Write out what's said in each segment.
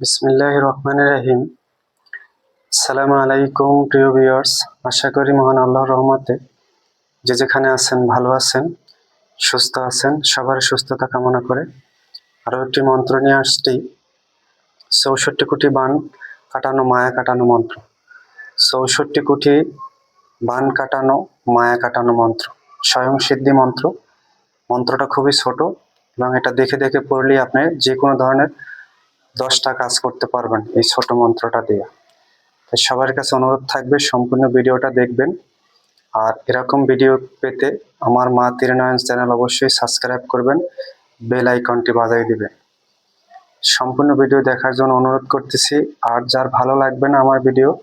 বিসমিল্লাহ রহমান রাহিম সালামু আলাইকুম, প্রিয় ভিউয়ার্স। আশা করি মহান আল্লাহর রহমতে যে যেখানে আছেন, ভালো আছেন, সুস্থ আছেন, সবার সুস্থতা কামনা করে আরও একটি মন্ত্র নিয়ে আসছি। চৌষট্টি কোটি বান কাটানো, মায়া কাটানো মন্ত্র। চৌষট্টি কোটি বান কাটানো, মায়া কাটানো মন্ত্র। স্বয়ং সিদ্ধি মন্ত্র। মন্ত্রটা খুবই ছোট এবং এটা দেখে দেখে পড়লেই আপনি যে কোনো ধরনের দশটা কাজ করতে পারবেন এই ছোট মন্ত্রটা দিয়ে। তাই সবার কাছে অনুরোধ থাকবে সম্পূর্ণ ভিডিওটা দেখবেন। আর এরকম ভিডিও পেতে আমার মা তিরনয়ন চ্যানেল অবশ্যই সাবস্ক্রাইব করবেন, বেল আইকনটি বাজাই দিবেন। সম্পূর্ণ ভিডিও দেখার জন্য অনুরোধ করতেছি, আর যার ভালো লাগবে না আমার ভিডিও,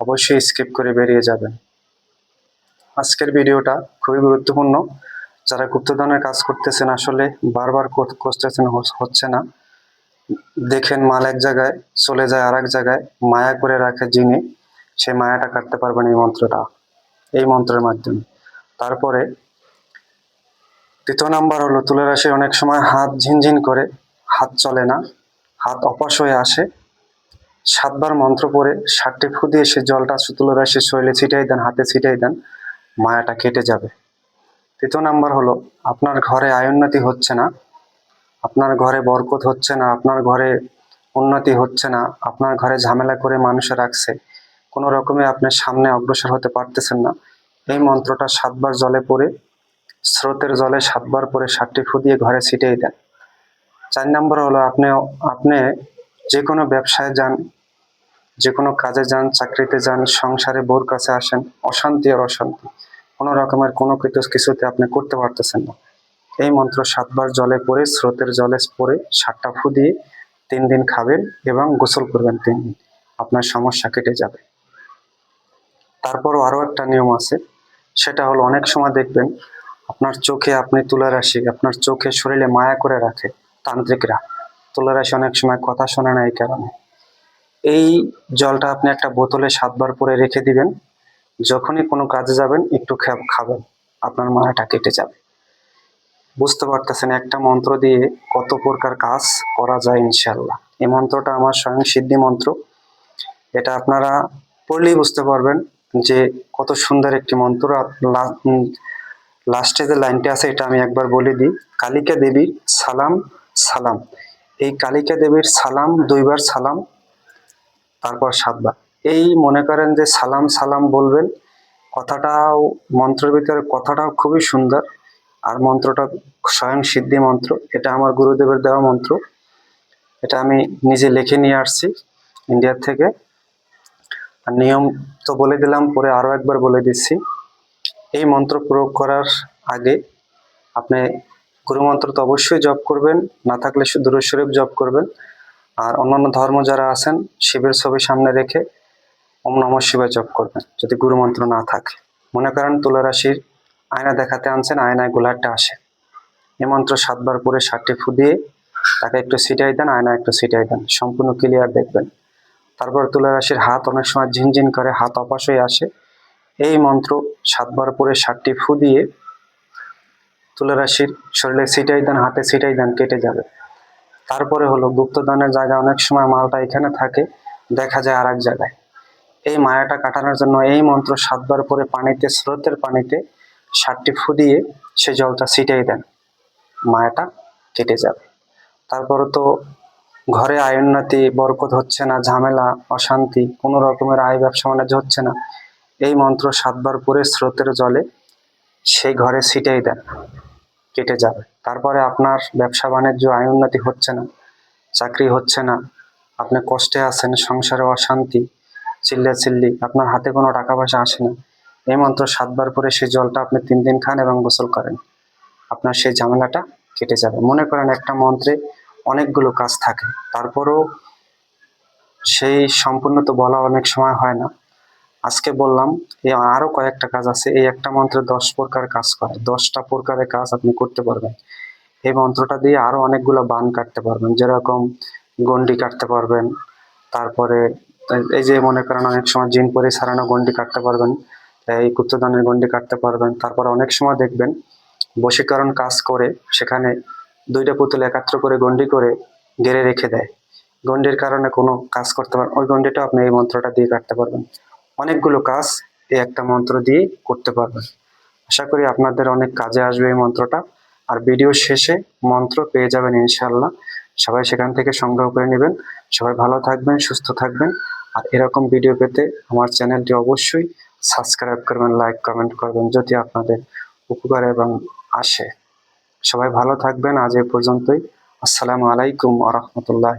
অবশ্যই স্কিপ করে বেরিয়ে যাবেন। আজকের ভিডিওটা খুবই গুরুত্বপূর্ণ। যারা গুপ্তধনের কাজ করতেছেন আসলে বারবার কর- করতেছেন হচ্ছে না। দেখেন মাল এক জায়গায়, চলে যায় আর এক জায়গায়, মায়া করে রাখে যিনি সেই মায়াটা কাটতে পারবেন এই মন্ত্রটা, এই মন্ত্রের মাধ্যমে। তারপরে দ্বিতীয় নাম্বার হলো তুলে রাশি অনেক সময় হাত ঝিনঝিন করে, হাত চলে না, হাত অপাস হয়ে আসে। সাতবার মন্ত্র পড়ে ষাটটি ফু দিয়ে সে জলটা তুলে রাশি শরীরে ছিটাই দেন, হাতে ছিটাই দেন, মায়াটা কেটে যাবে। তৃতীয় নাম্বার হলো, আপনার ঘরে আয়োন্নতি হচ্ছে না আপনার ঘরে বরকত হচ্ছে না, আপনার ঘরে উন্নতি হচ্ছে না, আপনার ঘরে ঝামেলা করে মানুষে রাখছে, কোনো রকমে আপনি সামনে অগ্রসর হতে পারতেছেন না। এই মন্ত্রটা সাতবার জলে পড়ে, স্রোতের জলে সাতবার পরে ষাটটি ফু দিয়ে ঘরে ছিটিয়ে দেন। চার নম্বর হলো আপনি আপনি যে কোনো ব্যবসায় যান, যে কোনো কাজে যান, চাকরিতে যান, সংসারে বোর কাছে আসেন, অশান্তি আর অশান্তি, কোনো রকমের কোনো কিছু কিছুতে আপনি করতে পারতেছেন না। এই মন্ত্র সাতবার জলে পরে স্রোতের জলে পরে সাতটা ফু দিয়ে তিন দিন খাবেন এবং গোসল করবেন তিন দিন। আপনার সমস্যা কেটে যাবে। তারপরও আরও একটা নিয়ম আছে, সেটা হলো অনেক সময় দেখবেন আপনার চোখে আপনি তুলা রাশি আপনার চোখে শরীরে মায়া করে রাখে তান্ত্রিকরা। তুলা রাশি অনেক সময় কথা শোনে না এই কারণে। এই জলটা আপনি একটা বোতলে সাতবার পরে রেখে দিবেন, যখনই কোনো কাজে যাবেন একটু খাবেন, আপনার মায়াটা কেটে যাবে। বুঝতে পারতেছেন, একটা মন্ত্র দিয়ে কত প্রকার কাজ করা যায় ইনশাল্লাহ এই মন্ত্রটা আমার স্বয়ং সিদ্ধি মন্ত্র। এটা আপনারা পড়লেই বুঝতে পারবেন যে কত সুন্দর একটি মন্ত্র। লাস্টে যে লাইনটি আছে, এটা আমি একবার বলে দিই। কালিকা দেবীর সালাম সালাম। এই কালিকা দেবীর সালাম, দুইবার সালাম, তারপর সাতবার। এই মনে করেন যে সালাম সালাম বলবেন, কথাটাও, মন্ত্রের ভিতরে কথাটাও খুবই সুন্দর। আর মন্ত্রটা স্বয়ং সিদ্ধি মন্ত্র। এটা আমার গুরুদেবের দেওয়া মন্ত্র। এটা আমি নিজে লিখে নিয়ে আসছি ইন্ডিয়ার থেকে। আর নিয়ম তো বলে দিলাম, পরে আরও একবার বলে দিচ্ছি। এই মন্ত্র প্রয়োগ করার আগে আপনি গুরুমন্ত্র তো অবশ্যই জপ করবেন, না থাকলে দুরূদ শরীফ জপ করবেন। আর অন্যান্য ধর্ম যারা আছেন, শিবের ছবি সামনে রেখে ওম নম শিবায় জপ করবেন, যদি গুরুমন্ত্র না থাকে। মনে করেন তুলা রাশির আয়না দেখাতে আনছেন, আয়নায় গোলারটা আসে। এই মন্ত্র সাতবার পরে ষাটটি ফু দিয়ে তাকে একটু সিটাই দেন আয়না একটু সিটাই দেন। সম্পূর্ণ ক্লিয়ার দেখবেন। তারপর তুলা রাশির হাত অনেক সময় ঝিনঝিন করে, হাত অপাশ হয়ে আসে। এই মন্ত্র সাতবার পরে ষাটটি ফু দিয়ে তুলা রাশির শরীরে সিটাই দেন, হাতে সিটাই দেন, কেটে যাবে। তারপরে হলো গুপ্তদানের জায়গা, অনেক সময় মালটা এখানে থাকে, দেখা যায় আর এক জায়গায়। এই মায়াটা কাটানোর জন্য এই মন্ত্র সাতবার পরে পানিতে, স্রোতের পানিতে ষাটটি ফু দিয়ে সে জলটা ছিটাই দেন। মায়াটা কেটে যাবে। তারপরে তো ঘরে আয় উন্নতি বরকত হচ্ছে না, ঝামেলা, অশান্তি, কোনো রকমের আয় ব্যবসা বাণিজ্য হচ্ছে না। এই মন্ত্র সাতবার পরে স্রোতের জলে সেই ঘরে ছিটাই দেন, কেটে যাবে। তারপরে আপনার ব্যবসা বাণিজ্য আয় উন্নতি হচ্ছে না, চাকরি হচ্ছে না, আপনি কষ্টে আছেন, সংসারে অশান্তি চিল্লা চিল্লি আপনার হাতে কোনো টাকা পয়সা আসে না। এই মন্ত্র সাতবার করে সেই জলটা আপনি তিন দিন খান এবং গোসল করেন। আপনার সেই ঝামেলাটা কেটে যাবে। মনে করেন একটা মন্ত্রে অনেকগুলো কাজ থাকে, তারপরেও সেই সম্পূর্ণ তো বলা অনেক সময় হয় না। আজকে বললাম এই আরও কয়েকটা কাজ আছে। এই একটা মন্ত্রে দশ প্রকার কাজ করে, দশটা প্রকারের কাজ আপনি করতে পারবেন। এই মন্ত্রটা দিয়ে আরও অনেকগুলো বান কাটতে পারবেন, যেরকম গন্ডি কাটতে পারবেন, তারপরে এই যে মনে করেন অনেক সময় জিন পরে সারানো গন্ডি কাটতে পারবেন। এই গুপ্তদানের গন্ডি কাটতে পারবেন। তারপর অনেক সময় দেখবেন, বশীকরণ কাজ করে সেখানে দুইটা পুতুল একাত্র করে গন্ডি করে গেড়ে রেখে দেয়। গন্ডির কারণে কোনো কাজ করতে পারেন ওই গন্ডিটা আপনি এই মন্ত্রটা দিয়ে কাটতে পারবেন। অনেকগুলো কাজ এই একটা মন্ত্র দিয়ে করতে পারবেন। আশা করি আপনাদের অনেক কাজে আসবে এই মন্ত্রটা। আর ভিডিও শেষে মন্ত্র পেয়ে যাবেন ইনশাল্লাহ সবাই সেখান থেকে সংগ্রহ করে নেবেন। সবাই ভালো থাকবেন, সুস্থ থাকবেন। আর এরকম ভিডিও পেতে আমার চ্যানেলটি অবশ্যই সাবস্ক্রাইব করবেন, লাইক কমেন্ট করবেন যদি আপনাদের উপকার এবং আসে। সবাই ভালো থাকবেন। আজ এ পর্যন্তই। আসসালামু আলাইকুম আ রহমতুল্লাহ